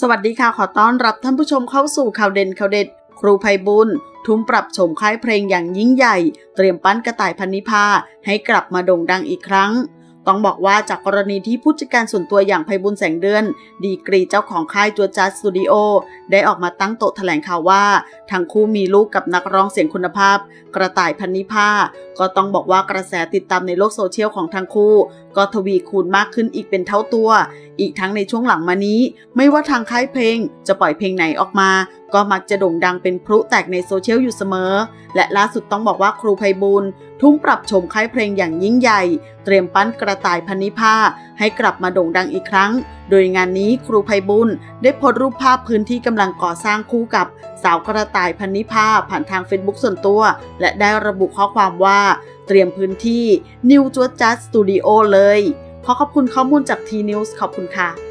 สวัสดีค่ะ ขอต้อนรับท่านผู้ชมเข้าสู่ข่าวเด่นข่าวเด็ด ครูภัยบุญ ทุ่มปรับโฉมค่ายเพลงอย่างยิ่งใหญ่ เตรียมปั้นกระต่ายพันนิพาให้กลับมาโด่งดังอีกครั้ง ต้องบอกว่าจากกรณีที่ผู้จัดการส่วนตัวอย่างภัยบุญแสงเดือน ดีกรีเจ้าของค่ายจัวจัสสตูดิโอได้ออกมาตั้งโต๊ะแถลงข่าวว่า ทั้งคู่มีลูกกับนักร้องเสียงคุณภาพ กระต่ายพันนิพาก็ต้องบอกว่ากระแสติดตามในโลกโซเชียลของทั้งคู่ ก็ทวีคูณมากขึ้นอีกเป็นเท่าตัว อีกทั้งในช่วงหลังมานี้ ไม่ว่าทางค่ายเพลงจะปล่อยเพลงไหนออกมา ก็มักจะโด่งดังเป็นพลุแตกในโซเชียลอยู่เสมอ และล่าสุดต้องบอกว่าครูไพบูลทุ่มปรับโฉมค่ายเพลงอย่างยิ่งใหญ่ เตรียมปั้นกระต่ายพันนิพาให้กลับมาโด่งดังอีกครั้ง โดยงานนี้ครูไพบุญได้โพสต์รูปภาพพื้นที่กำลังก่อสร้างคู่กับสาวกระต่ายพันนิพาผ่านทาง Facebook ส่วนตัว และได้ระบุข้อความว่า เตรียมพื้นที่ New j u d Just Studio เลย ขอขอบคุณข้อมูลจาก T News ขอบคุณค่ะ